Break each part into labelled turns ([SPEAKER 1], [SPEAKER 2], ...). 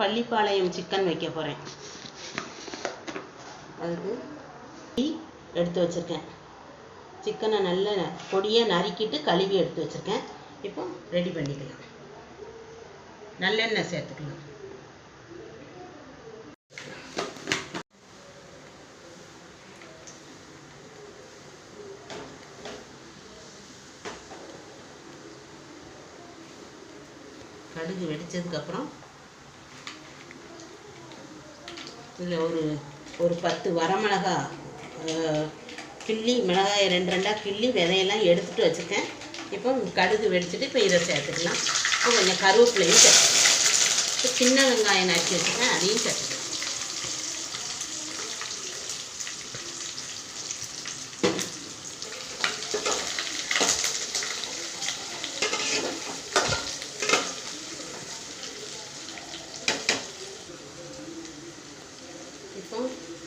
[SPEAKER 1] Pallipalayam chicken வைக்க போகிறேன் அதுக்கு டீ எடுத்து வச்சுருக்கேன். சிக்கனை நல்ல பொடியாக நறுக்கிட்டு கழுவி எடுத்து வச்சுருக்கேன். இப்போ ரெடி பண்ணிக்கலாம். நல்லெண்ணெய் சேர்த்துக்கலாம். கடுகு வெடிச்சதுக்கப்புறம் இதில் ஒரு ஒரு பத்து வரமிளகா கிள்ளி மிளகாயை ரெண்டு ரெண்டாக கிள்ளி விதையெல்லாம் எடுத்துகிட்டு வச்சுருக்கேன். இப்போ கடுகு வெடிச்சிட்டு இப்போ இதை சேர்த்துக்கலாம். இப்போ கொஞ்சம் கருவேப்பிலையும் சேர்த்துக்கலாம். இப்போ சின்ன வெங்காயம் நறுக்கி வச்சுருக்கேன் அதையும் சேர்த்துக்கலாம்.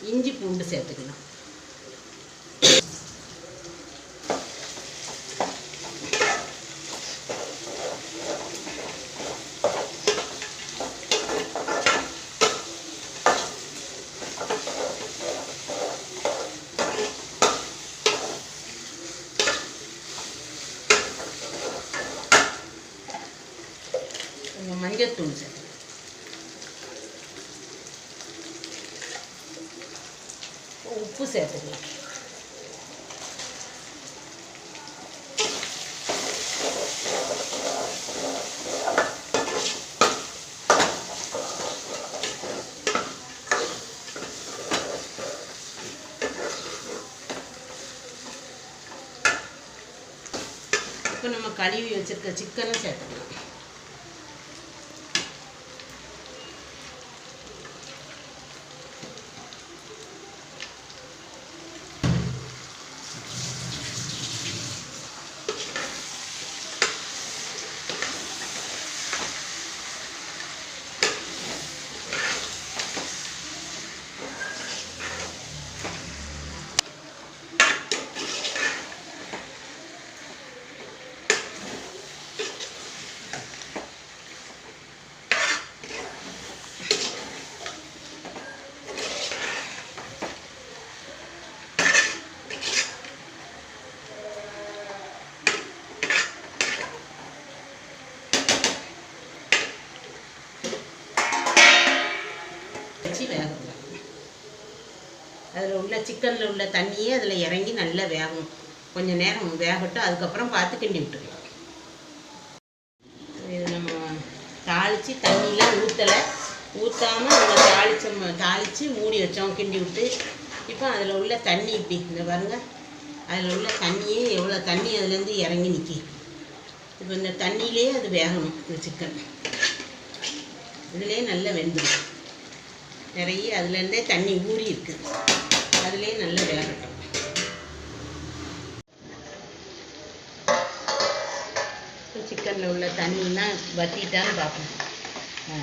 [SPEAKER 1] இஞ்சி பூண்டு சேர்த்துக்கலாம் கொஞ்சம் மஞ்சள் தூள் உப்பு சேர்த்துக்கலாம். இப்போ நம்ம கழுவி வச்சுருக்க சிக்கனும் சேர்த்துக்கலாம். வச்சு வேக அதில் உள்ள சிக்கனில் உள்ள தண்ணியே அதில் இறங்கி நல்லா வேகும் கொஞ்சம் நேரம் வேகட்டும் அதுக்கப்புறம் பார்த்து கிண்டி விட்டுக்கலாம் இது நம்ம தாளித்து தண்ணியெலாம் ஊற்றலை ஊற்றாமல் நம்ம தாளிச்ச தாளித்து மூடி வச்சோம் கிண்டி விட்டு. இப்போ அதில் உள்ள தண்ணி இப்படி இந்த பாருங்க. அதில் உள்ள தண்ணியே எவ்வளோ தண்ணி அதுலேருந்து இறங்கி நிற்கி இப்போ இந்த தண்ணியிலே அது வேகணும் இந்த சிக்கன். இதுலேயே நல்லா வெந்துடும் நிறைய அதுலேருந்தே தண்ணி ஊறி இருக்குது அதுலேயே நல்லா வேகட்டும் சிக்கனில் உள்ள தண்ணிலாம் வற்றிட்டான்னு பார்ப்போம்.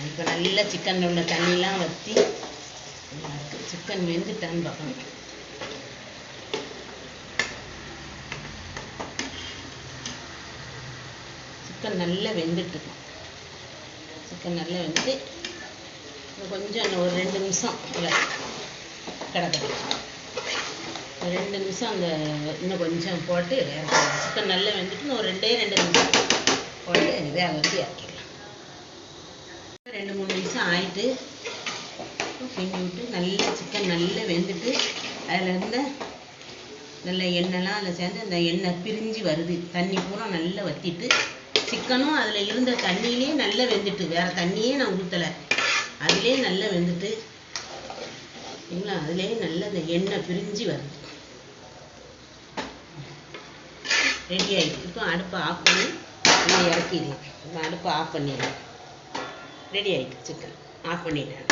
[SPEAKER 1] இப்போ நல்லா சிக்கனில் உள்ள தண்ணிலாம் வற்றி சிக்கன் வெந்துட்டான்னு பார்ப்போம். சிக்கன் நல்லா வெந்துட்டுருக்கும் சிக்கன் நல்லா வெந்து கொஞ்சம் ஒரு ரெண்டு நிமிஷம் அதில் ரெண்டு நிமிஷம் அந்த இன்னும் கொஞ்சம் போட்டு சிக்கன் நல்லா வெந்துட்டு ஒரு ரெண்டே ரெண்டு நிமிஷம் போட்டு வேக வச்சு இறக்கிடலாம். ரெண்டு மூணு நிமிஷம் ஆயிட்டு கிண்டி விட்டு நல்லா சிக்கன் நல்லா வெந்துட்டு அதில் இருந்த நல்ல எண்ணெய்லாம் அதில் சேர்ந்து அந்த எண்ணெய் பிரிஞ்சு வருது. தண்ணி பூரா நல்லா வற்றிட்டு சிக்கனும் அதில் இருந்த தண்ணியிலே நல்லா வெந்துட்டு. வேற தண்ணியே நான் ஊற்றலை அதிலே நல்லா வெந்துட்டு சரிங்களா? அதிலே நல்லா அந்த எண்ணெய் பிரிஞ்சு வருது. ரெடி ஆகிடுச்சு இப்போ அடுப்பை ஆஃப் பண்ணி இதை இறக்கிடலாம் இப்போ அடுப்பை ஆஃப் பண்ணிடுறேன் ரெடி ஆகிட்டு சிக்கன் ஆஃப் பண்ணிடுறேன்